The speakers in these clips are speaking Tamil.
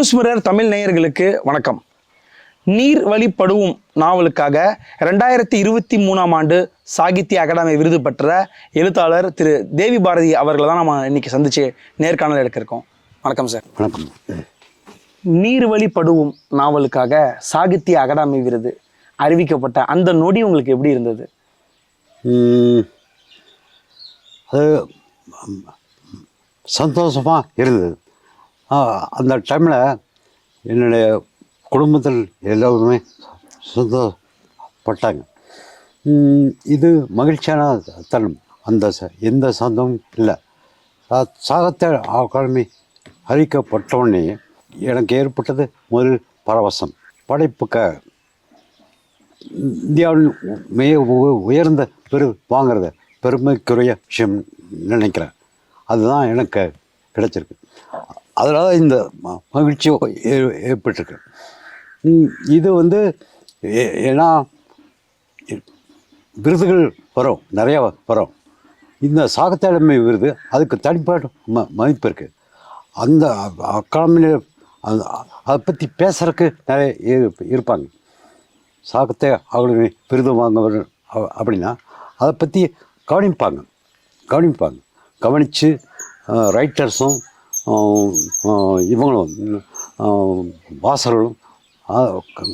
நியூஸ் மிரர் தமிழ் நேயர்களுக்கு வணக்கம். நீர் வழி படுவும் நாவலுக்காக ரெண்டாயிரத்தி இருபத்தி மூணாம் ஆண்டு சாகித்ய அகாடமி விருது பெற்ற எழுத்தாளர் திரு தேவி பாரதி அவர்களை தான் நம்ம இன்னைக்கு சந்திச்சு நேர்காணல் எடுக்க இருக்கோம். வணக்கம் சார். வணக்கம். நீர் வழி படுவும் நாவலுக்காக சாகித்ய அகாடமி விருது அறிவிக்கப்பட்ட அந்த நொடி உங்களுக்கு எப்படி இருந்தது? அது சந்தோஷமாக இருந்தது. அந்த டைமில் என்னுடைய குடும்பத்தில் எல்லோருமே சந்தோஷப்பட்டாங்க. இது மகிழ்ச்சியான தருணம். அந்த ச- எந்த சந்தமும் இல்லை. சாகத்தை அகாடமி அறிவிக்கப்பட்ட உடனே எனக்கு ஏற்பட்டது முதல் பரவசம். படைப்புக்காக இந்தியாவில் மிக உ- உயர்ந்த பெரு வாங்கிறத பெருமைக்குரிய விஷயம் நினைக்கிறேன். அதுதான் எனக்கு கிடைச்சிருக்கு. அதனால் இந்த ம- ஏ- ஏற்பட்டிருக்கு. இது வந்து ஏ- ஏன்னா விருதுகள் வரும் நிறையா வரும். இந்த சாகித்யாளமை விருது அதுக்கு தனிப்பாடு ம மதிப்பு இருக்குது அந்த அக்காடமியில் அந்த அதை பற்றி பேசுகிறக்கு நிறைய இரு- இருப்பாங்க. சாகத்தை அவளுமே விருது வாங்கவர் அப்படின்னா அதை பற்றி கவனிப்பாங்க. கவனிப்பாங்க. கவனித்து ரைட்டர்ஸும் இவங்களும் வாசகர்களும்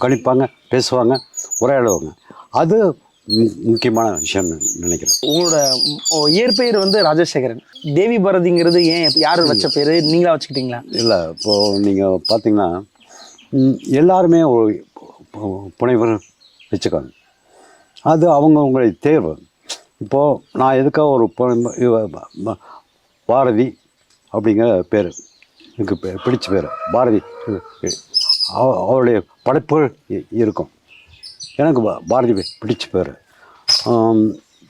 கணிப்பாங்க பேசுவாங்க உரையாடுவாங்க அது முக்கியமான விஷயம் நினைக்கிறேன் உங்களோட இயற்பெயர் வந்து ராஜசேகரன். தேவி பாரதிங்கிறது ஏன் யார் வச்ச பேரு? நீங்களா வச்சுக்கிட்டீங்களா? இல்லை இப்போது நீங்கள் பார்த்தீங்கன்னா எல்லாருமே ஒரு புனைவர் வச்சுக்காங்க. அது அவங்கவுங்களுடைய தேர்வு. இப்போது நான் எதுக்காக ஒரு பாரதி அப்படிங்கிற பேர். எனக்கு பிடிச்ச பேர். பாரதி. அவ- அவருடைய படைப்புகள் இருக்கும். எனக்கு பாரதி பிடிச்ச பேர்.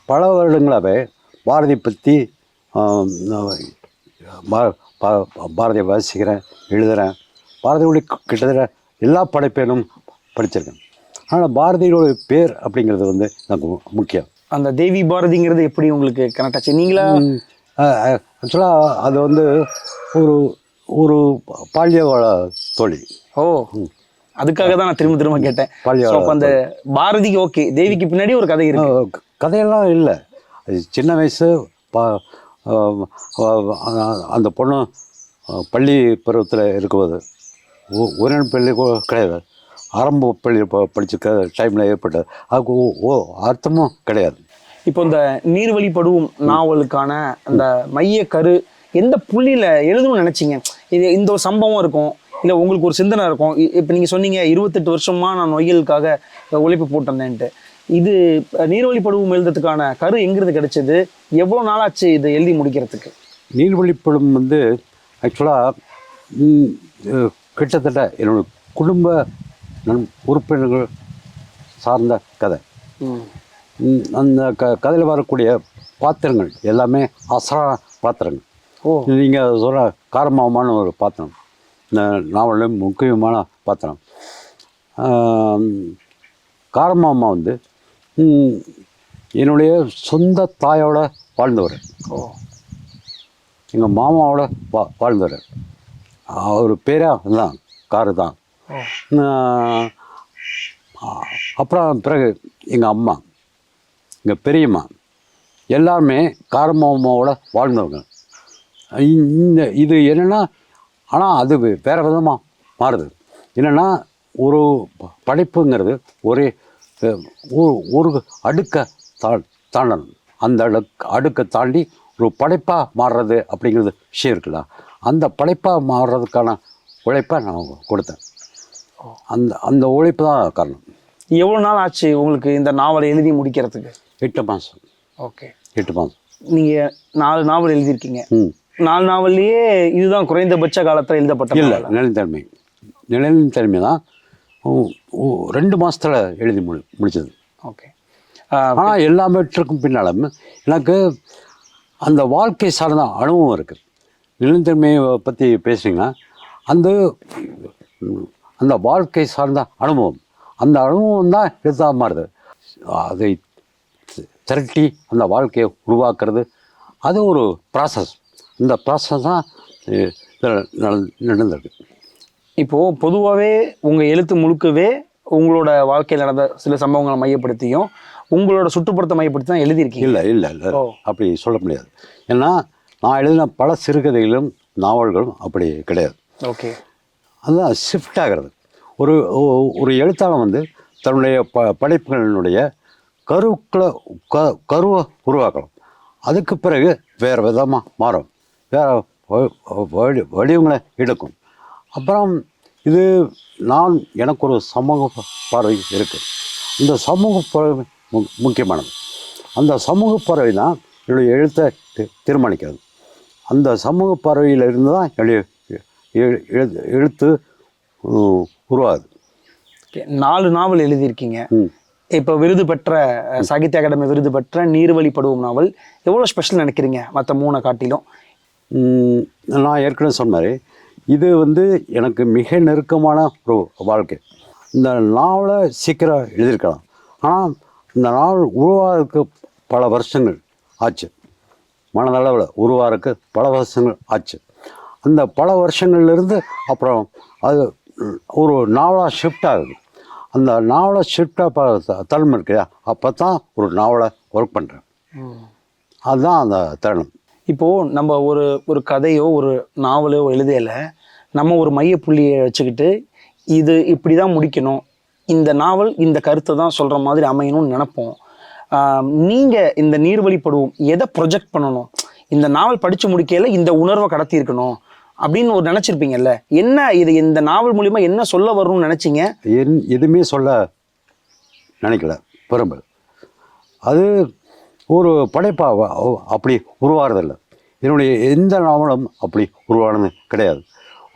பல வருடங்களாகவே பாரதி பற்றி பாரதியை வாசிக்கிறேன் எழுதுகிறேன் பாரதியுடைய கிட்டத்தட்ட எல்லா படைப்பேனும் படிச்சிருக்கேன். ஆனால் பாரதியோட பேர் அப்படிங்கிறது வந்து எனக்கு முக்கியம். அந்த தேவி பாரதிங்கிறது எப்படி உங்களுக்கு கனெக்ட் ஆச்சு? நீங்களா? ஆக்சுவலாக அது வந்து ஒரு ஒரு பால்யவாள தோழி. ஓ அதுக்காக தான் நான் திரும்ப திரும்ப கேட்டேன். பால்ய- அந்த பாரதிக்கு ஓகே தேவிக்கு பின்னாடி ஒரு கதை இருக்கு. கதையெல்லாம் இல்லை. சின்ன வயசு பா அந்த பொண்ணு பள்ளி பருவத்தில் இருக்கும்போது ஒ- ஒரே பள்ளி கூட கிடையாது. ஆரம்ப பள்ளி ப- படிச்சிருக்க டைமில் ஏற்பட்டது. அதுக்கு ஓ- ஓ அர்த்தமும் கிடையாது. இப்போ இந்த நீர்வழி படுவும் நாவலுக்கான அந்த மைய கரு எந்த புள்ளியில எழுதணும்னு நினைச்சீங்க? இது இந்த ஒரு சம்பவம் இருக்கும். இல்ல உங்களுக்கு ஒரு சிந்தனை இருக்கும். இப்போ நீங்க சொன்னீங்க இருபத்தெட்டு வருஷமா நான் நொய்யலுக்காக உழைப்பு போட்டிருந்தேன்ட்டு. இது அஹ், நீர்வழி படுவும் எழுதுறதுக்கான கரு எங்கிருந்து கிடைச்சது? எவ்வளவு நாளாச்சு இதை எழுதி முடிக்கிறதுக்கு? நீர்வழிப்படம் வந்து ஆக்சுவலாக கிட்டத்தட்ட என்னோட குடும்ப உறுப்பினர்கள் சார்ந்த கதை. அந்த க கதையில் வரக்கூடிய பாத்திரங்கள் எல்லாமே அசரான பாத்திரங்கள். ஓ. நீங்கள் சொல்கிற காரமாமான ஒரு பாத்திரம். இந்த நாவலில் முக்கியமான பாத்திரம். காரமாமா வந்து என்னுடைய சொந்த தாயோட வாழ்ந்தவர். ஓ. எங்கள் மாமாவோட வா வாழ்ந்தவர். அவர் பேரே அதுதான் காரு தான். அப்புறம் பிறகு எங்கள் அம்மா. எங்கள் பெரியம்மா. எல்லாருமே காரமாமாவோட வாழ்ந்தவங்க. இந்த இது என்னென்னா ஆனால் அது வேறு விதமாக மாறுது. என்னென்னா ஒரு ப- படைப்புங்கிறது ஒரே ஒரு ஒரு தா தாண்டணும் அந்த அடுக்கு அடுக்கை தாண்டி ஒரு படைப்பாக மாறுறது அப்படிங்கிறது விஷயம் இருக்குல்ல. அந்த படைப்பாக மாறுறதுக்கான உழைப்பை நான் கொடுத்தேன். அந்த அந்த உழைப்பு தான் காரணம். எவ்வளோ நாள் ஆச்சு உங்களுக்கு இந்த நாவலை எழுதி முடிக்கிறதுக்கு? எட்டு மாதம் ஓகே. எட்டு மாதம் நீங்க நாலு நாவல் எழுதியிருக்கீங்க. ம். நாலு நாவல்லையே இதுதான் குறைந்தபட்ச காலத்துல எழுதப்பட்ட இல்லை நாவலா? நிலைத்தன்மை நிலைத்தன்மை தான் ரெண்டு மாதத்தில் எழுதி முடி முடிச்சது. ஓகே. ஆனால் எல்லாவற்றுக்கும் பின்னாலும் எனக்கு அந்த வாழ்க்கை சார்ந்த அனுபவம் இருக்குது. நிலைத்தன்மையை பற்றி பேசுனீங்கன்னா அந்த அந்த வாழ்க்கை சார்ந்த அனுபவம் அந்த அனுபவம் தான் எழுத்தாக மாறுது. அதை திரட்டி அந்த வாழ்க்கையை உருவாக்குறது. அது ஒரு ப்ராசஸ் இந்த ப்ராசஸ் தான் நடந்திருக்கு. இப்போ பொதுவாகவே உங்க எழுத்து முழுக்கவே உங்களோட வாழ்க்கையில் நடந்த சில சம்பவங்களை மையப்படுத்தியும் உங்களோட சுற்றுப்புறத்தை மையப்படுத்தி தான் எழுதியிருக்கீங்க. இல்லை இல்லை இல்லை. அப்படி சொல்ல முடியாது. ஏன்னா நான் எழுதின பல சிறுகதைகளும் நாவல்களும் அப்படி கிடையாது. ஓகே. அதுதான் ஷிஃப்ட் ஆகிறது. ஒரு ஒரு எழுத்தாளன் வந்து தன்னுடைய ப படைப்புகளினுடைய கருக்களை க கருவை உருவாக்கலாம் அதுக்கு பிறகு வேறு விதமாக மாறும். வேறு வடி வடிவங்களை எடுக்கும். அப்புறம் இது நான் எனக்கு ஒரு சமூக பார்வை இருக்குது இந்த சமூக பார்வை முக்கியமானது. அந்த சமூக பார்வை தான் என்னுடைய எழுத்தை தீர்மானிக்கிறது. அந்த சமூக பார்வையில் இருந்து தான் என்னுடைய எழுத்து உருவாகுது. நாலு நாவல் எழுதியிருக்கீங்க. இப்போ விருது பெற்ற சாகித்ய அகாடமி விருது பெற்ற நீர்வழி படுவும் நாவல். எவ்வளோ ஸ்பெஷல் நினைக்கிறீங்க மற்ற மூணை காட்டிலும்? நான் ஏற்கனவே சொன்ன மாதிரி இது வந்து எனக்கு மிக நெருக்கமான ஒரு வாழ்க்கை. இந்த நாவலை சீக்கிரம் எழுதியிருக்கலாம். ஆனால் இந்த நாவல் உருவாகிறதுக்கு பல வருஷங்கள் ஆச்சு. மனதளவில் உருவாகிறதுக்கு பல வருஷங்கள் ஆச்சு. அந்த பல வருஷங்கள்லேருந்து அப்புறம் அது ஒரு நாவலாக ஷிஃப்ட் ஆகுது. அந்த நாவலை ஷிஃப்டாக தருணம் இருக்கு அப்போ தான் ஒரு நாவலை ஒர்க் பண்ணுறேன் அதுதான் அந்த தருணம். இப்போது நம்ம ஒரு ஒரு கதையோ ஒரு நாவலோ எழுதையில நம்ம ஒரு மையப்புள்ளியை வச்சுக்கிட்டு இது இப்படி தான் முடிக்கணும். இந்த நாவல் இந்த கருத்தை தான் சொல்கிற மாதிரி அமையணும்னு நினப்போம். நீங்கள் இந்த நீர்வழிப்படுவோம் எதை ப்ரொஜெக்ட் பண்ணணும்? இந்த நாவல் படித்து முடிக்கையில இந்த உணர்வை கடத்தி இருக்கணும் அப்படின்னு ஒரு நினைச்சிருப்பீங்கல்ல? என்ன இது இந்த நாவல் மூலிமா என்ன சொல்ல வரணும்னு நினைச்சீங்க? என் எதுவுமே சொல்ல நினைக்கல பெரும்பல் அது ஒரு படைப்பாக அப்படி உருவாகிறதில்லை. என்னுடைய எந்த நாவலும் அப்படி உருவானது கிடையாது.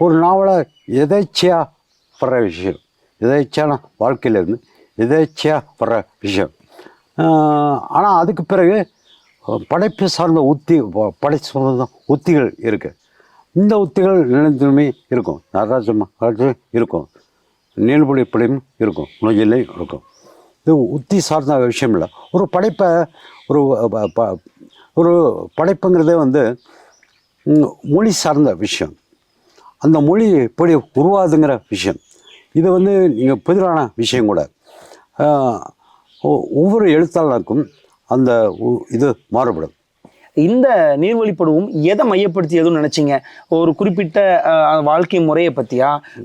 ஒரு நாவலை எதேச்சியாக படுற விஷயம் எதேச்சியான வாழ்க்கையிலேருந்து எதேச்சியாக படுற விஷயம். ஆனால் அதுக்கு பிறகு படைப்பு சார்ந்த உத்தி படை சார்ந்த உத்திகள் இருக்குது இந்த உத்திகள் நிலைத்துமே இருக்கும். நடராஜ இருக்கும். நீள்பொழி பிழையும் இருக்கும். நொய்யிலையும் இருக்கும். இது உத்தி சார்ந்த விஷயம் இல்லை. ஒரு படைப்பை ஒரு ப- ஒரு படைப்புங்கிறதே வந்து மொழி சார்ந்த விஷயம். அந்த மொழி எப்படி உருவாதுங்கிற விஷயம். இது வந்து நீங்கள் புதிரான விஷயம் கூட. ஒவ்வொரு எழுத்தாளருக்கும் அந்த உ- இது மாறுபடும். இந்த நீர்வழிப்படுவும் எதை மையப்படுத்தி எதுவும் நினைச்சீங்க? ஒரு குறிப்பிட்ட வாழ்க்கை முறையை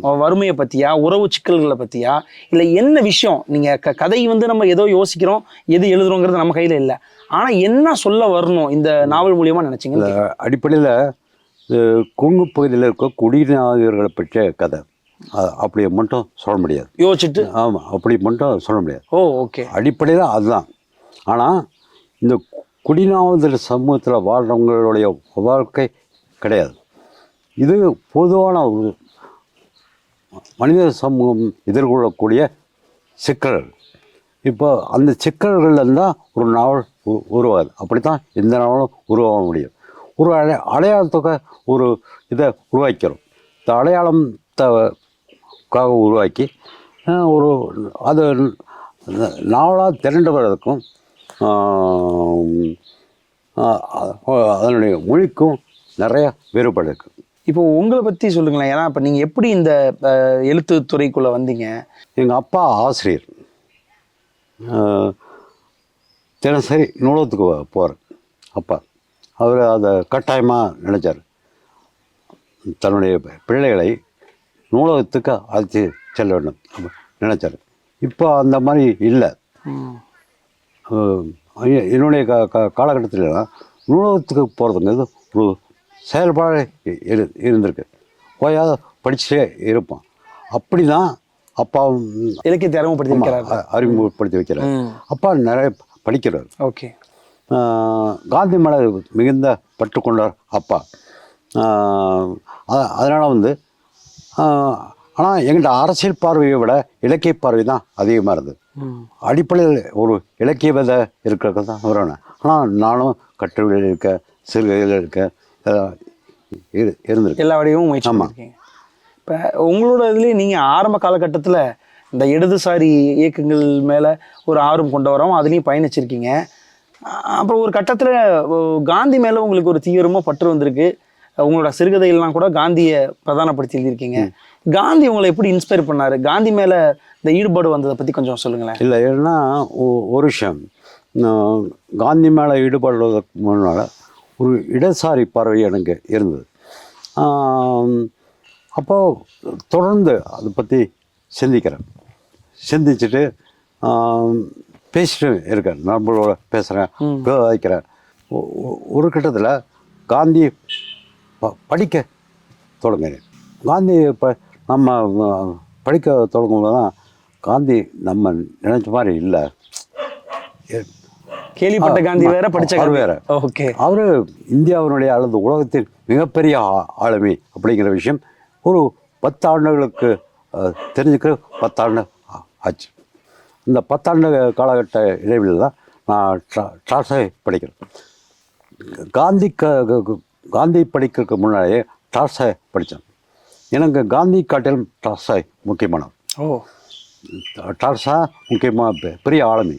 அஹ், வறுமையை பத்தியா? உறவு சிக்கல்களை பத்தியா? இல்லை என்ன விஷயம்? நீங்க க கதை வந்து நம்ம ஏதோ யோசிக்கிறோம் எது எழுதுறோங்கிறது நம்ம கையில இல்லை. ஆனா என்ன சொல்ல வரணும் இந்த நாவல் மூலியமா நினைச்சீங்க அடிப்படையில் கொங்கு பகுதியில் இருக்க குடிநாயகர்களை பற்றிய கதை. அப்படி மட்டும் சொல்ல முடியாது. யோசிச்சுட்டு? ஆமாம் அப்படி மட்டும் சொல்ல முடியாது. Oh okay. அடிப்படையில் அதுதான். ஆனால் இந்த குடிநாவல் சமூகத்தில் வாழ்கிறவங்களுடைய வாழ்க்கை கிடையாது. இது பொதுவான ஒரு மனித சமூகம் எதிர்கொள்ளக்கூடிய சிக்கல்கள். இப்போ அந்த சிக்கல்கள் தான் ஒரு நாவல் உ- உருவாகுது. அப்படி தான் எந்த நாவலும் உருவாக முடியும். ஒரு அடை அடையாளத்தொகை ஒரு இதை உருவாக்கிறோம். இந்த அடையாளத்துக்காக உருவாக்கி ஒரு அது நாவலாக திரண்டு வர்றதுக்கும் அதனுடைய மொழிக்கும் நிறைய வேறுபாடு இருக்குது இப்போ உங்களை பத்தி சொல்லுங்களேன். ஏன்னா இப்போ நீங்க எப்படி இந்த அஹ், எழுத்துத் துறைக்குள்ள வந்தீங்க? எங்கள் அப்பா ஆசிரியர். தினசரி நூலகத்துக்கு போகிறார் அப்பா. அவர் அதை கட்டாயமாக நினச்சார். தன்னுடைய பிள்ளைகளை நூலகத்துக்கு அழைச்சி செல்ல வேண்டும். நினைச்சார். இப்போ அந்த மாதிரி இல்லை. என்னுடைய க க காலகட்டத்தில் நூலகத்துக்கு போகிறதுங்கிறது ஒரு செயல்பாடு இரு இருந்திருக்கு. போயாத படிச்சுட்டே இருப்பான் அப்படி தான் அப்பா இலக்கியத்தை அறிமுகப்படுத்தி அறிமுகப்படுத்தி வைக்கிறார். அப்பா நிறைய படிக்கிறார். ஓகே. காந்தி மேலே மிகுந்த பற்று கொண்டார் அப்பா அதனால் வந்து ஆனால் எங்கிட்ட அரசியல் பார்வையை விட இலக்கிய பார்வை தான் அதிகமாக இருந்தது. அடிப்படையில் ஒரு இலக்கிய விதை இருக்கிறது தான் வரணும் ஆனால் நானும் கட்டுரையில் இருக்க சிறுகையில் இருக்க அஹ், இரு இருந்திருக்கேன். எல்லா வடிவமும் முயற்சி இப்போ உங்களோட இதுலேயே நீங்கள் ஆரம்ப காலகட்டத்தில் இந்த இடதுசாரி இயக்கங்கள் மேலே ஒரு ஆர்வம் கொண்டு வரோம் அதுலேயும் பயணிச்சிருக்கீங்க. அப்புறம் ஒரு கட்டத்தில் காந்தி மேலே உங்களுக்கு ஒரு தீவிரமாக பற்று வந்திருக்கு. உங்களோட சிறுகதைகள்லாம் கூட காந்தியை பிரதானப்படுத்தி எழுதியிருக்கீங்க. காந்தி உங்களை எப்படி இன்ஸ்பயர் பண்ணாரு? காந்தி மேல இந்த ஈடுபாடு வந்ததை பத்தி கொஞ்சம் சொல்லுங்களேன். இல்லை ஏன்னா ஒரு விஷயம். காந்தி மேலே ஈடுபடுவதற்கு முன்னால் ஒரு இடசாரி பார்வை எனக்கு இருந்தது. அப்போது தொடர்ந்து அதை பற்றி சிந்திக்கிறேன். சிந்திச்சுட்டு பேசிட்டு இருக்கேன். நண்பர்களோட பேசுகிறேன் வைக்கிறேன் ஒரு கட்டத்தில் காந்தி ப- படிக்க தொடங்கினேன். காந்தி இப்போ நம்ம படிக்க தொடங்கும்போது தான் காந்தி நம்ம நினைச்ச மாதிரி இல்லை. கேள்விப்பட்ட காந்தி வேற அவர் காந்தி. வேற. ஓகே. அவர் இந்தியாவினுடைய அல்லது உலகத்தின் மிகப்பெரிய ஆளுமை அப்படிங்கிற விஷயம் ஒரு பத்து ஆண்டுகளுக்கு அஹ், தெரிஞ்சுக்க பத்தாண்டு ஆச்சு. இந்த பத்தாண்டு காலகட்ட இடைவெளியில் தான் நான் டாஸை படிக்கிறேன். காந்தி காந்தி படிக்கிறதுக்கு முன்னாடியே டாஸை படித்தேன். எனக்கு காந்தி காட்டிலும் டாஸாய் முக்கியமானவர் ஓ. டால்ஸா முக்கியமாக பெரிய ஆளுமை.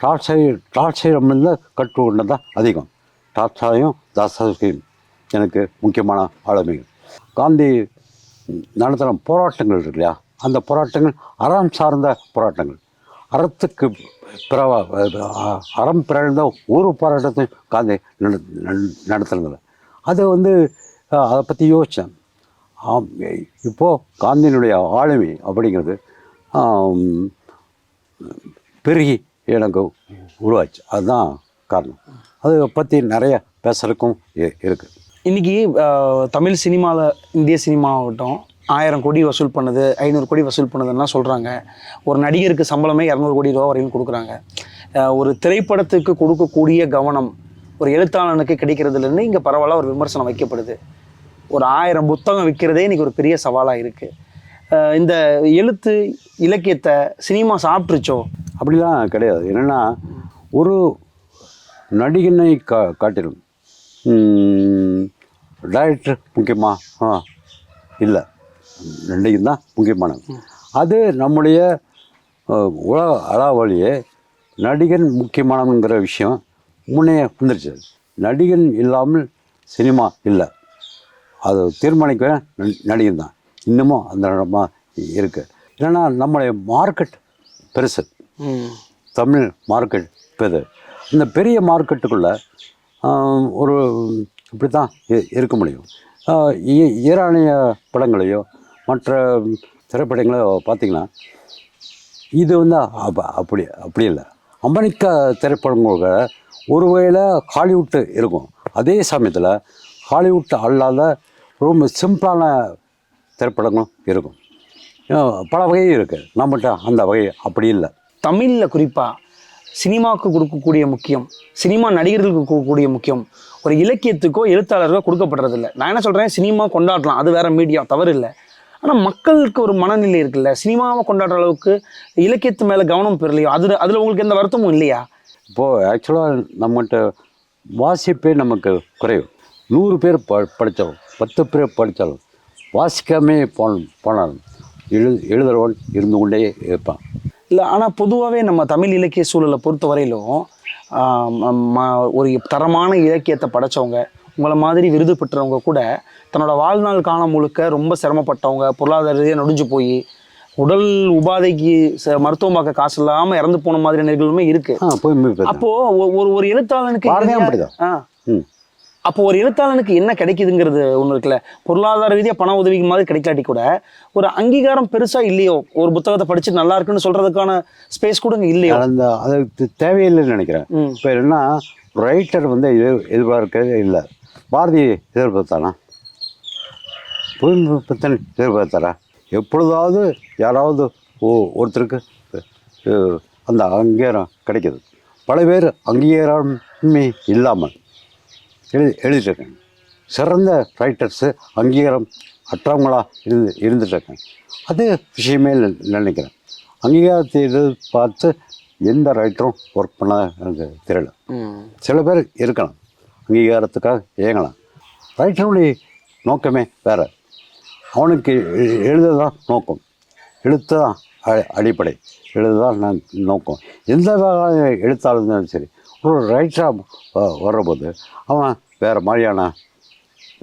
டால்ஸை டால்ஸையிடமிருந்து கற்றுக்கொண்டது தான் அதிகம். டால்ஸாயும் தாஸ்தாஸ்கியும் எனக்கு முக்கியமான ஆளுமைகள் காந்தி நடத்தின போராட்டங்கள் இருக்கு இல்லையா? அந்த போராட்டங்கள் அறம் சார்ந்த போராட்டங்கள். அறத்துக்கு பிறவா அறம் பிறந்த ஒரு போராட்டத்தையும் காந்தி நட- நட- நடத்துனதில்ல அது வந்து அதை பற்றி யோசித்தேன் இப்போது காந்தியினுடைய ஆளுமை அப்படிங்கிறது பெருகி எனக்கு உருவாச்சு. அதுதான் காரணம். அதை பற்றி நிறைய பேசுறதுக்கும் இருக்குது இன்றைக்கி தமிழ் சினிமாவில் இந்திய சினிமாவட்டும் ஆயிரம் கோடி வசூல் பண்ணுது ஐநூறு கோடி வசூல் பண்ணுதுன்னா சொல்கிறாங்க ஒரு நடிகருக்கு சம்பளமே இரநூறு கோடி ரூபா வரையும் கொடுக்குறாங்க. ஒரு திரைப்படத்துக்கு கொடுக்கக்கூடிய கவனம் ஒரு எழுத்தாளனுக்கு கிடைக்கிறதுலேருந்து இங்கே பரவாயில்ல ஒரு விமர்சனம் வைக்கப்படுது. ஒரு ஆயிரம் புத்தகம் விற்கிறதே இன்னைக்கு ஒரு பெரிய சவாலாக இருக்குது இந்த எழுத்து இலக்கியத்தை சினிமா சாப்பிட்ருச்சோ அப்படிலாம் கிடையாது. என்னென்னா ஒரு நடிகனை கா காட்டிலும் டைரக்டர் முக்கியமாக ஆ இல்லை. நடிகன் தான் முக்கியமானது. அது நம்முடைய உலக அளவழியே நடிகன் முக்கியமானவங்கிற விஷயம் முன்னே வந்துருச்சு. நடிகன் இல்லாமல் சினிமா இல்லை. அது தீர்மானிக்க ந- நடிகன் தான் இன்னமும் அந்த இடமா இருக்குது ஏன்னா நம்முடைய மார்க்கெட் பெருசு. தமிழ் மார்க்கெட் பெரு. இந்த பெரிய மார்க்கெட்டுக்குள்ளே ஒரு இப்படி தான் இருக்க முடியும். ஈரானிய படங்களையோ மற்ற திரைப்படங்களையோ பார்த்தீங்கன்னா இது வந்து அப்ப அப்படி அப்படி இல்லை. அமெரிக்கா திரைப்படங்கள ஒருவேளை ஹாலிவுட்டு இருக்கும். அதே சமயத்தில் ஹாலிவுட் அல்லாத ரொம்ப சிம்பிளான திரைப்படங்களும் இருக்கும். பல வகை இருக்குது நம்மகிட்ட அந்த வகை அப்படி இல்லை. தமிழில் குறிப்பாக சினிமாவுக்கு கொடுக்கக்கூடிய முக்கியம் சினிமா நடிகர்களுக்கு கொடுக்கக்கூடிய முக்கியம் ஒரு இலக்கியத்துக்கோ எழுத்தாளருக்கோ கொடுக்கப்படுறதில்ல. நான் என்ன சொல்கிறேன் சினிமா கொண்டாடலாம். அது வேற மீடியா தவறு இல்லை. ஆனால் மக்களுக்கு ஒரு மனநிலை இருக்குல்ல. சினிமாவை கொண்டாடுற அளவுக்கு இலக்கியத்து மேலே கவனம் பெறலையோ? அதில் அதில் உங்களுக்கு எந்த வருத்தமும் இல்லையா? இப்போது ஆக்சுவலாக நம்மகிட்ட வாசிப்பே நமக்கு குறைவு. நூறு பேர் ப படித்தாலும் பத்து பேர் படித்தாலும் வாசிக்காமே போன போனாலும் எழு எழுதுறவன் இருந்து கொண்டே இருப்பான். இல்லை ஆனால் பொதுவாகவே நம்ம தமிழ் இலக்கிய சூழலை பொறுத்த வரையிலும் ஒரு தரமான இலக்கியத்தை படைச்சவங்க உங்களை மாதிரி விருது பெற்றவங்க கூட தன்னோட வாழ்நாள் காலம் முழுக்க ரொம்ப சிரமப்பட்டவங்க பொருளாதார ரீதியாக நொடிஞ்சு போய் உடல் உபாதைக்கு ச- மருத்துவம் பார்க்க காசு இல்லாமல் இறந்து போன மாதிரி நிகழ்வுமே இருக்கு. ஆ போய் மீ பேசுறேன். அப்போ ஒ- ஒரு ஒரு எழுத்தாளனுக்கு அப்போ ஒரு எழுத்தாளனுக்கு என்ன கிடைக்குதுங்கிறது ஒன்று இருக்குல்ல? பொருளாதார ரீதியாக பண உதவிக்கு மாதிரி கிடைக்காட்டி கூட ஒரு அங்கீகாரம் பெருசா இல்லையோ? ஒரு புத்தகத்தை படிச்சு நல்லா இருக்குன்னு சொல்றதுக்கான ஸ்பேஸ் கூட இல்லையோ? அந்த அது தே- தேவையில்லைன்னு நினைக்கிறேன். இப்போ என்னன்னா ரைட்டர் வந்து எதிர் எதிர்பார்க்கவே இல்லை. பாரதி எதிர்பார்த்தானா? புதுப்பித்தன் எதிர்பார்த்தாரா? எப்பொழுதாவது யாராவது ஓ ஒருத்தருக்கு அந்த அங்கீகாரம் கிடைக்குது. பல பேர் அங்கீகாரமே இல்லாமல் எழுதி எழுதிட்டு இருக்காங்க சிறந்த ரைட்டர்ஸு அங்கீகாரம் அற்றவங்களா இருந்து இருந்துட்டு இருக்காங்க அது விஷயமே நினைக்கிறேன். அங்கீகாரத்தை எதிர்பார்த்து எந்த ரைட்டரும் ஒர்க் பண்ண எனக்கு தெரியல. சில பேர் இருக்கலாம். அங்கீகாரத்துக்காக ஏங்கலாம் ரைட்டருடைய நோக்கமே வேற. அவனுக்கு எழுதுதான் நோக்கம். எழுத்து தான் அடிப்படை. எழுதுதான் நான் நோக்கம். எந்த எழுத்தாளர் இருந்தாலும் சரி ஒரு ரைட்டராக வர்றபோது அவன் வேறு மாதிரியான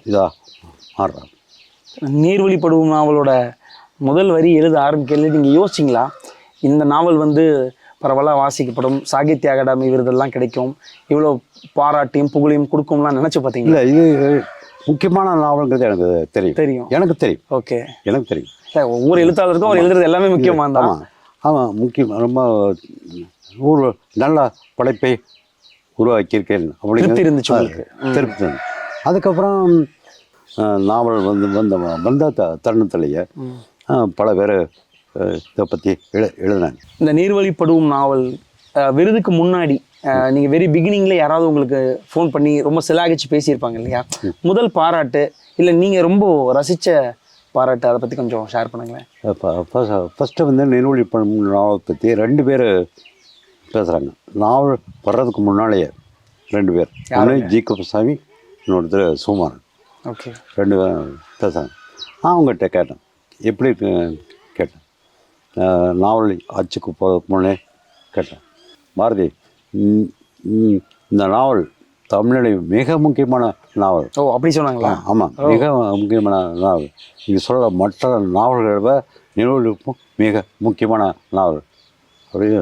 இதாக மாறுறான் நீர்வழிப்படுவும் நாவலோட முதல் வரி எழுத ஆரம்பிக்கிறது நீங்கள் யோசிச்சிங்களா இந்த நாவல் வந்து பரவலாக வாசிக்கப்படும் சாகித்ய அகாடமி விருதெல்லாம் கிடைக்கும் இவ்வளோ பாராட்டியும் புகழையும் கொடுக்கும்லாம் நினச்சி பார்த்தீங்களா இல்லை இது முக்கியமான நாவல்ங்கிறது எனக்கு தெரியும் தெரியும் எனக்கு தெரியும் ஓகே எனக்கு தெரியும் ஒவ்வொரு எழுத்தாளருக்கும் அவர் எழுதுறது எல்லாமே முக்கியமாக தான் ஆமாம் ஆமாம் முக்கியம் ரொம்ப ஒரு நல்ல படைப்பை உருவாக்கியிருக்கேன். திருப்தி இருந்துச்சு. திருப்தி. அதுக்கப்புறம் நாவல் வந்து வந்த வந்த த தருணத்திலேயே பல பேர் இதை பற்றி எழு எழுதினாங்க. இந்த நீர்வழிப்படுவும் நாவல் விருதுக்கு முன்னாடி அஹ், நீங்க வெரி பிகினிங்ல யாராவது உங்களுக்கு ஃபோன் பண்ணி ரொம்ப சிலாகிச்சு பேசியிருப்பாங்க இல்லையா? முதல் பாராட்டு இல்ல நீங்க ரொம்ப ரசிச்ச பாராட்டு அதை பத்தி கொஞ்சம் ஷேர் பண்ணுங்களேன். ஃபஸ்ட்டு வந்து பண்ணும் நாவலை பற்றி ரெண்டு பேர் பேசுகிறாங்க நாவல் வர்றதுக்கு முன்னாலேயே ரெண்டு பேர். ஒன்று ஜி குப்பசாமி இன்னொருத்தர் சுமாரன் ஓகே. ரெண்டு பேரும் பேசுகிறாங்க நான் அவங்ககிட்ட கேட்டேன். எப்படி கேட்டேன். நாவல் அச்சுக்கு போகிறதுக்கு முன்னே கேட்டேன். பாரதி இந்த நாவல் தமிழில் மிக முக்கியமான நாவல். ஓ அப்படி சொன்னாங்களா? ஆமாம் மிக முக்கியமான நாவல். நீங்கள் சொல்ல மற்ற நாவல்களை நிலவொழிப்பும் மிக முக்கியமான நாவல். அப்படின்னு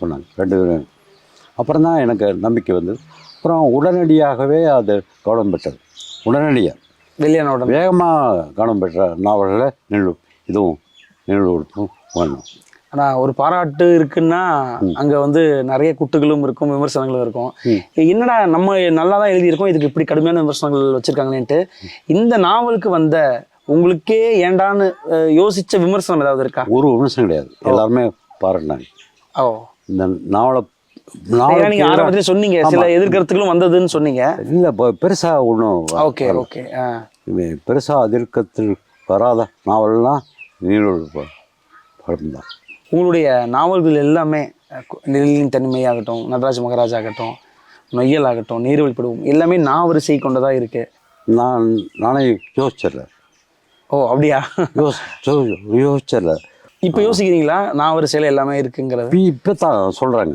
சொன்னாங்க ரெண்டு பேரும். அப்புறம் தான் எனக்கு நம்பிக்கை வந்தது. அப்புறம் உடனடியாகவே அது கவனம் பெற்றது. உடனடியாக வெளியானோட வேகமாக கவனம் பெற்ற நாவல்களில் நிழல் இதுவும் நிழல் உடுப்பும் வேணும் ஆனா ஒரு பாராட்டு இருக்குன்னா அங்க வந்து நிறைய குட்டுகளும் இருக்கும் விமர்சனங்களும் இருக்கும். என்னடா நம்ம நல்லா தான் எழுதியிருக்கோம் இதுக்கு இப்படி கடுமையான விமர்சனங்கள் வச்சிருக்காங்களேன்ட்டு. இந்த நாவலுக்கு வந்த உங்களுக்கே ஏண்டான்னு யோசிச்ச விமர்சனம் ஏதாவது இருக்கா? ஒரு விமர்சனம் கிடையாது. எல்லாருமே பாராட்டினாங்க. ஓ. இந்த நாவலை நீங்க ஆரம்பத்துல சொன்னீங்க சில எதிர்கருத்துகளும் வந்ததுன்னு சொன்னீங்க. இல்லை பெருசாக ஒன்றும் ஓகே ஓகே பெருசாக அதிர்க்கத்தில் வராத நாவல்லாம் நீரோடு படம் தான் உங்களுடைய நாவல்கள் எல்லாமே நிழலின் தனிமையாகட்டும் நடராஜ மகாராஜ் ஆகட்டும் நொய்யல் ஆகட்டும் நீர்வழிப்படுவோம் எல்லாமே நாவரிசை கொண்டதா இருக்கு. நான் நானே யோசிச்சிடல ஓ அப்படியா? யோசி யோசிச்சிடல இப்போ யோசிக்கிறீங்களா? நாவரிசையில் எல்லாமே இருக்குங்கிறது? இப்போ தான் சொல்கிறாங்க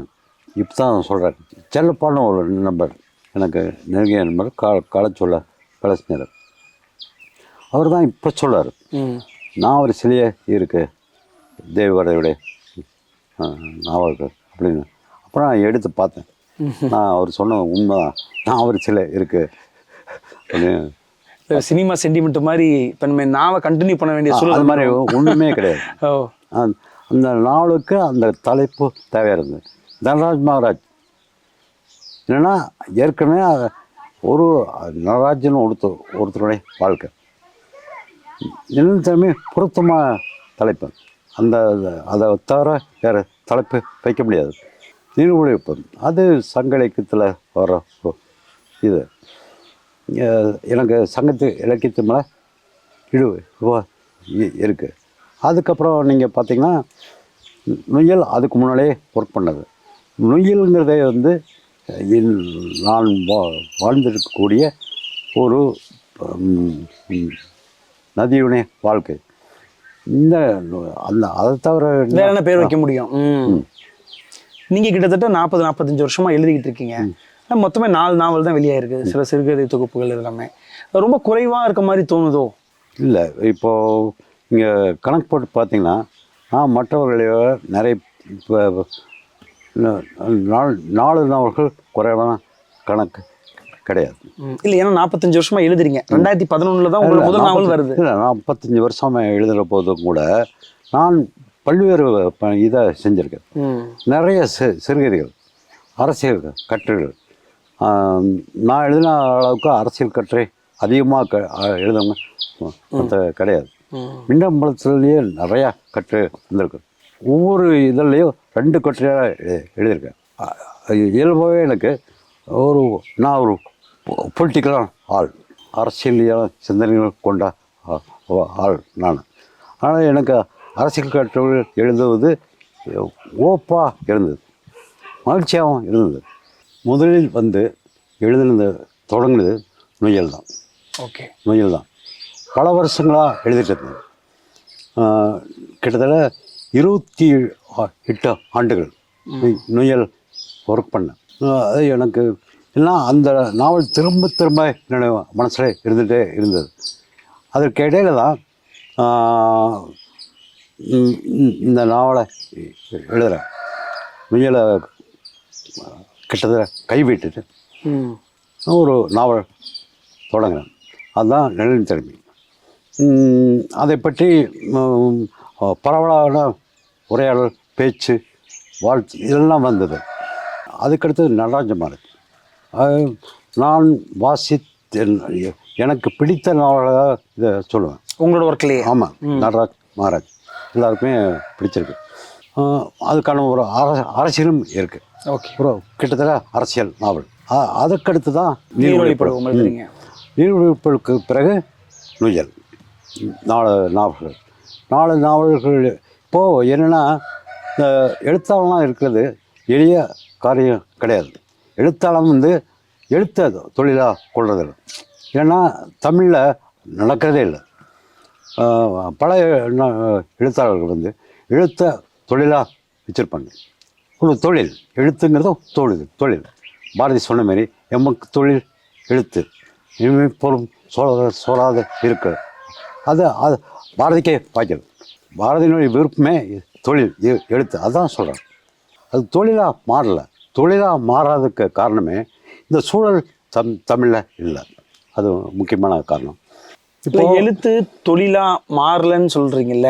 இப்போ தான் சொல்கிறாங்க செல்லப்பான்னு ஒரு நம்பர் எனக்கு நெருங்கிய நம்பர் கால சொல்ல பேசினார் அவர் தான் இப்போ சொல்றாரு. ம். நான் ஒரு சிலையே இருக்குது தேவகரையுடைய நாவல்கள் அப்படின்னு. அப்புறம் நான் எடுத்து பார்த்தேன். நான் அவர் சொன்ன உண்மை தான் நான் ஒரு சிலை இருக்குது அப்படின்னு. சினிமா சென்டிமெண்ட் மாதிரி இப்போ நம்ம நாவை கண்டினியூ பண்ண வேண்டிய அது சூழல் மாதிரி ஒன்றுமே கிடையாது. ஓ. அந்த- நாவலுக்கு அந்த தலைப்பு தேவையாக இருந்தது தனராஜ் மகாராஜ். என்னன்னா ஏற்கனவே ஒரு நடராஜன் ஒருத்தர் ஒருத்தருடைய வாழ்க்கை. நிலத்தன்மை பொருத்தமான தலைப்பு. அந்த அதை தவிர வேறு தலைப்பு வைக்க முடியாது. நீர்வழிப்பு அது சங்க இலக்கியத்தில் வர இது. எனக்கு சங்கத்து இலக்கியத்து மேலே இடு இருக்குது அதுக்கப்புறம் நீங்கள் பார்த்தீங்கன்னா நொய்யல் அதுக்கு முன்னாலே ஒர்க் பண்ணது. நொய்யல்ங்கிறதே வந்து நான் வா- வாழ்ந்திருக்கக்கூடிய ஒரு நதியுடைய வாழ்க்கை. இந்த அந்த அதை தவிர வேற என்ன பேர் வைக்க முடியும்? ம். நீங்க கிட்டத்தட்ட நாற்பது நாற்பத்தஞ்சு வருஷமா எழுதிக்கிட்டு இருக்கீங்க. மொத்தமே நாலு நாவல் தான் வெளியாயிருக்கு. சில சிறுகதை தொகுப்புகள் எல்லாமே. ரொம்ப குறைவா இருக்க மாதிரி தோணுதோ? இல்லை இப்போது இங்கே கணக்கு போட்டு பார்த்தீங்கன்னா நான் மற்றவர்களை நிறைய இப்போ நாலு நாலு நாவல்கள் குறைவான கணக்கு கிடையாது. இல்ல ஏன்னா நாற்பத்தஞ்சு வருஷமா எழுதுறீங்க. ரெண்டாயிரத்தி பதினொன்னுல தான் உங்களுக்கு முதல் நாவல் வருது. இல்லை நாற்பத்தஞ்சு வருஷமாக எழுதுகிற போதும் கூட நான் பல்வேறு இதை செஞ்சுருக்கேன். நிறைய சி சிறுகதைகள் அரசியல் கட்டுரைகள் நான் எழுதின அளவுக்கு அரசியல் கட்டுரை அதிகமாக க எழுதவங்க கிடையாது. மின்னம்பலத்துலேயே நிறையா கட்டுரை வந்திருக்கு. ஒவ்வொரு இதழ்லையும் ரெண்டு கட்டுரையாக எழு- எழுதியிருக்கேன். இயல்பாகவே எனக்கு ஒரு நான் ஒரு பொலிட்டிக்கலான ஆள் அரசியலியான சிந்தனைகள் கொண்ட ஆள் நான். ஆனால் எனக்கு அரசியல் கட்டுரைகள் எழுதுவது ஓப்பாக இருந்தது. மகிழ்ச்சியாகவும் இருந்தது. முதலில் வந்து எழுதுனது தொடங்குனது நொய்யல் தான் ஓகே. நொய்யல் தான் பல வருஷங்களாக எழுதிட்டு இருந்தேன் கிட்டத்தட்ட இருபத்தி எட்டு ஆண்டுகள் நொய்- நொய்யல் ஒர்க் பண்ணேன். அது எனக்கு எல்லாம் அந்த நாவல் திரும்ப திரும்ப என்னோட மனசில் இருந்துகிட்டே இருந்தது. அதற்கு இடையில தான் இந்த நாவலை எழுதுகிறேன் முயலை கிட்டத்தட்ட கைவிட்டுட்டு ஒரு நாவல் தொடங்குறேன். அதுதான் நிழலின் திறமை அதை பற்றி பரவலான உரையாடல் பேச்சு வாழ்த்து இதெல்லாம் வந்தது. அதுக்கடுத்து நடராஜமாறு அது நான் வாசித்த எனக்கு பிடித்த நாவலாக இதை சொல்லுவேன். உங்களோட ஒர்க்லயே ஆமாம் நடராஜ் மகாராஜ் எல்லாருக்குமே பிடிச்சிருக்கு. அதுக்கான ஒரு அர அரசியலும் இருக்குது ஓகே. ஒரு கிட்டத்தட்ட அரசியல் நாவல். அ- அதுக்கடுத்து தான் நீர்வழி பருவம் எழுதுறீங்க நீர்வழிப்பழுக்கு பிறகு நுயல் நாலு நாவல்கள். நாலு நாவல்கள். இப்போது என்னென்னா இந்த எழுத்தாளம்லாம் இருக்கிறது எளிய காரியம் கிடையாது. எழுத்தாளம் வந்து எழுத்த தொழிலாக கொள்றது ஏன்னா தமிழில் நடக்கிறதே இல்லை. பல எழுத்தாளர்கள் வந்து எழுத்த தொழிலாக வச்சுருப்பாங்க ஒரு தொழில் எழுத்துங்கிறதும் தொழில் தொழில். பாரதி சொன்ன மாதிரி எமக்கு தொழில் எழுத்து. இனிமே பொருள் சொல்லாத சொல்லாத இருக்கு. அது அது பாரதிக்கே வாய்க்கிறது பாரதியினுடைய விருப்பமே தொழில் எழுத்து. அதான் சொல்கிறேன் அது தொழிலாக மாறல. தொழிலாக மாறாததுக்கு காரணமே இந்த சூழல் தம் தமிழில் இல்லை. அது முக்கியமான காரணம். இல்ல எழுத்து தொழிலா மாறலன்னு சொல்றீங்கல்ல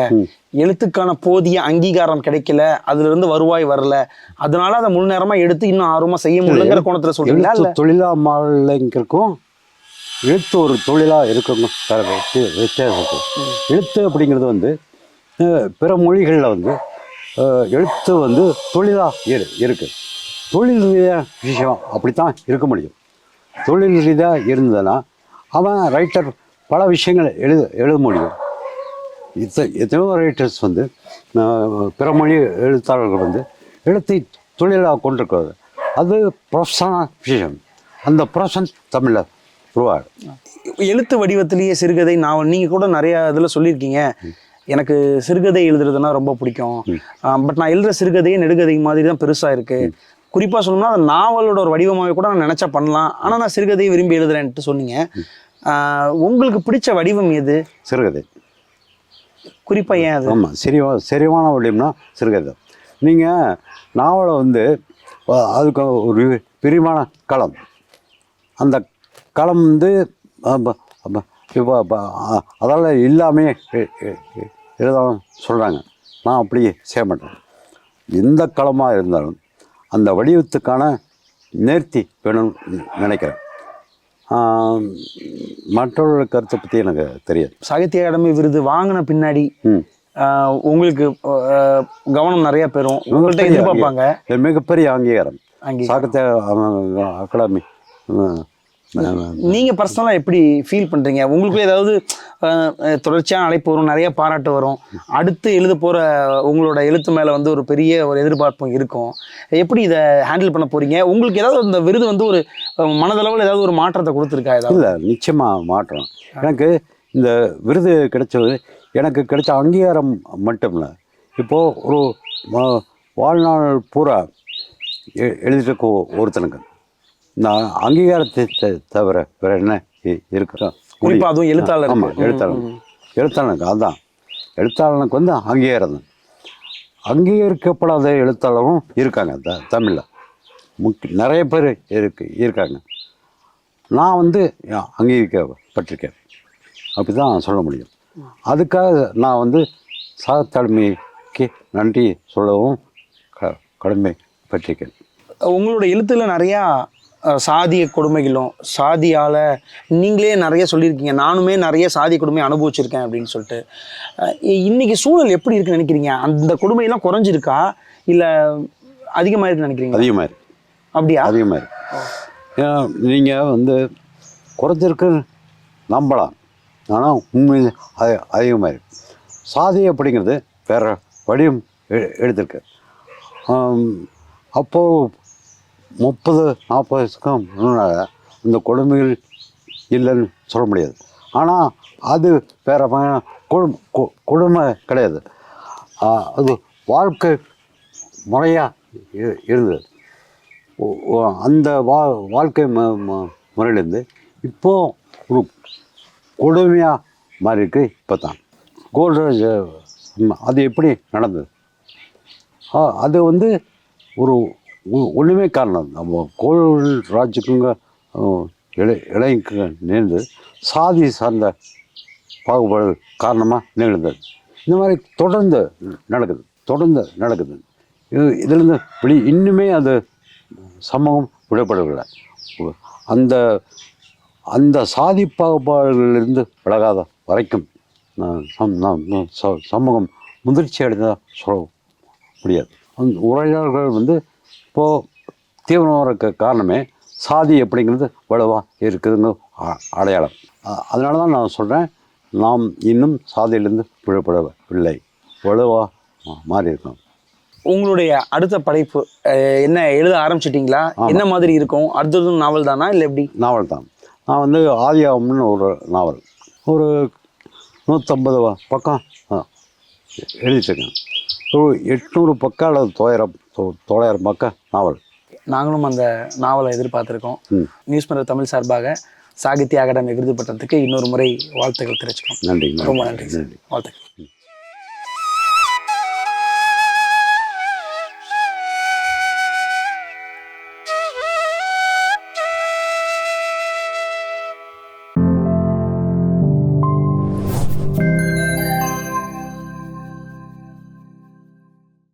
எழுத்துக்கான போதிய அங்கீகாரம் கிடைக்கல அதுல இருந்து வருவாய் வரல. அதனால அதை முழு நேரமா எடுத்து இன்னும் ஆர்வமா செய்ய முடியலங்கிற கோணத்துல சொல்றீங்களா? இல்ல. தொழிலாக மாறலைங்கிறக்கும் எழுத்து ஒரு தொழிலாக இருக்கணும் வித்தியாசம் எழுத்து அப்படிங்கிறது வந்து பிற மொழிகளில் வந்து எழுத்து வந்து தொழிலாக இரு இருக்கு. தொழில் ரீதியாக விஷயம் அப்படித்தான் இருக்க முடியும். தொழில் ரீதியாக இருந்ததுன்னா அவன் ரைட்டர் பல விஷயங்களை எழுத எழுத முடியும். இத்த எத்தனையோ ரைட்டர்ஸ் வந்து பிற மொழி எழுத்தாளர்கள் வந்து எழுத்தை தொழிலாக கொண்டிருக்கிறது. அது ப்ரொஃபஷனான விஷயம் அந்த ப்ரொஃபஷன் தமிழில் உருவாடு எழுத்து வடிவத்திலேயே சிறுகதை நாவல் நீங்க கூட நிறைய இதுல சொல்லியிருக்கீங்க. எனக்கு சிறுகதை எழுதுறதுன்னா ரொம்ப பிடிக்கும். பட் நான் எழுதுற சிறுகதையே நெடுகதை மாதிரி தான் பெருசா இருக்கு. குறிப்பா சொல்லணும்னா அந்த நாவலோட ஒரு வடிவமாவே கூட நான் நினைச்சா பண்ணலாம். ஆனா நான் சிறுகதையை விரும்பி எழுதுறேன்ட்டு சொன்னீங்க. உங்களுக்கு பிடிச்ச வடிவம் எது? சிறுகதை. குறிப்பாக ஏன் அது? ஆமாம் சரிவா சரிவான வடிவம்னா சிறுகதை. நீங்கள் நாவலை வந்து அதுக்கு ஒரு விரிவான களம். அந்த களம் வந்து இப்போ அதால் இல்லாமே எழுதலாம் சொல்கிறாங்க நான் அப்படியே செய்ய மாட்டேன் எந்த களமாக இருந்தாலும் அந்த வடிவத்துக்கான நேர்த்தி வேணும்னு நினைக்கிறேன். மற்றவர்களோட கருத்தை பற்றி எனக்கு தெரியாது. சாகித்ய அகாடமி விருது வாங்கின பின்னாடி உங்களுக்கு கவனம் நிறைய பெறும். உங்கள்கிட்ட எதிர்பார்ப்பாங்க? மிகப்பெரிய அங்கீகாரம். சாகித்ய அகாடமி. ம், நீங்க பர்சனலா எப்படி ஃபீல் பண்றீங்க? உங்களுக்கு ஏதாவது தொடர்ச்சியான அழைப்பு வரும் நிறைய பாராட்டு வரும். அடுத்து எழுத போற உங்களோட எழுத்து மேல வந்து ஒரு பெரிய ஒரு எதிர்பார்ப்பும் இருக்கும். எப்படி இதை ஹேண்டில் பண்ண போறீங்க? உங்களுக்கு ஏதாவது இந்த விருது வந்து ஒரு மனதளவில் ஏதாவது ஒரு மாற்றத்தை கொடுத்துருக்கா ஏதாவது? இல்லை நிச்சயமாக மாற்றம் எனக்கு இந்த விருது கிடைச்சது எனக்கு கிடைச்ச அங்கீகாரம் மட்டும் இல்லை. இப்போது ஒரு வாழ்நாள் பூரா எ- எழுதிட்டு ஒருத்தனுக்கு. நான் அங்கீகாரத்தை தவிர வேற என்ன இ- இருக்கு குறிப்பா அதுவும் எழுத்தாளருக்கு. ஆமாம் எழுத்தாளர். எழுத்தாளனுக்கு அதான். எழுத்தாளனுக்கு வந்து அங்கீகாரம் தான். அங்கீகரிக்கப்படாத எழுத்தாளரும் இருக்காங்க த தமிழில். முக்கிய நிறைய பேர் இருக்கு இருக்காங்க. நான் வந்து அங்கீகரிக்கப்பட்டிருக்கேன். அப்படி தான் சொல்ல முடியும். அதுக்காக நான் வந்து சாகத்தலைமைக்கு நன்றி சொல்லவும் க கடமை பட்டிருக்கேன் உங்களோட எழுத்துல நிறையா சாதிய கொடுமைகளும் சாதியால நீங்களே நிறைய சொல்லியிருக்கீங்க. நானுமே நிறைய சாதிய கொடுமை அனுபவிச்சிருக்கேன் அப்படின்னு சொல்லிட்டு. அஹ், இ- இன்னைக்கு சூழல் எப்படி இருக்குன்னு நினைக்கிறீங்க? அந்த கொடுமையெல்லாம் குறைஞ்சிருக்கா? இல்ல அதிகமா இருக்குன்னு நினைக்கிறீங்க அதிகமாக இருக்கு. அப்படியா? அதிகமாக இருக்கு. நீங்கள் வந்து குறைஞ்சிருக்கு நம்பலாம். ஆனால் உண்மையில் அது அதிகமாக இருக்கு. சாதி அப்படிங்கிறது வேற வடிவம் எ- எடுத்திருக்கு. அப்போது முப்பது நாற்பது வருஷத்துக்கும் முன்னால் இந்த கொடுமைகள் இல்லைன்னு சொல்ல முடியாது. ஆனால் அது வேறு பயணம் கொடுமை கொ- கொடுமை கிடையாது. அது வாழ்க்கை முறையாக இருந்தது. அந்த வா வாழ்க்கை ம முறையிலேருந்து இப்போ ஒரு கொடுமையாக மாறி இருக்கு இப்போ தான் கோல்ராஜ் அது எப்படி நடந்தது? அது வந்து ஒரு ஒன்றுமே காரணம் நம்ம கோல்ராஜுக்குங்க ராஜுக்குங்க இளை இளைஞருக்கு நேர்ந்து சாதி சார்ந்த பாகுபாடு காரணமாக நிகழ்ந்தது. இந்த மாதிரி தொடர்ந்து நடக்குது தொடர்ந்து நடக்குது. இது இதுலேருந்து வெளி இன்னுமே அது சமூகம் விடப்படவில்லை. அந்த அந்த சாதி பாகுபாடுகளிலிருந்து விலகாத வரைக்கும் நான் சம் நான் ச- சமூகம் முதிர்ச்சி அடைந்ததாக சொல்ல முடியாது. அந்த உரையாடல்கள் வந்து இப்போது தீவிரம் இருக்க காரணமே சாதி அப்படிங்கிறது வலுவாக இருக்குதுன்னு அடையாளம். அதனால தான் நான் சொல்கிறேன் நாம் இன்னும் சாதியிலிருந்து விடுபடவில்லை. வலுவாக மாறி உங்களுடைய அடுத்த படைப்பு என்ன எழுத ஆரம்பிச்சிட்டிங்களா? என்ன மாதிரி இருக்கும்? அடுத்ததும் நாவல் தானா இல்லை எப்படி? நாவல் தான். நான் வந்து ஆதியாகம்னு ஒரு நாவல். ஒரு நூற்றம்பது பக்கம் எழுதிட்டுருக்கேன். ஒரு எட்நூறு பக்கம் அல்லது தொள்ளாயிரம் தொ- தொள்ளாயிரம் பக்கம் நாவல். நாங்களும் அந்த நாவலை எதிர்பார்த்துருக்கோம். நியூஸ் மன்ற தமிழ் சார்பாக சாகித்ய அகாடமி விருது பெற்றதுக்கு இன்னொரு முறை வாழ்த்துக்கள் தெரிவிச்சுக்கிறோம். நன்றி ரொம்ப நன்றி வாழ்த்துக்கள்.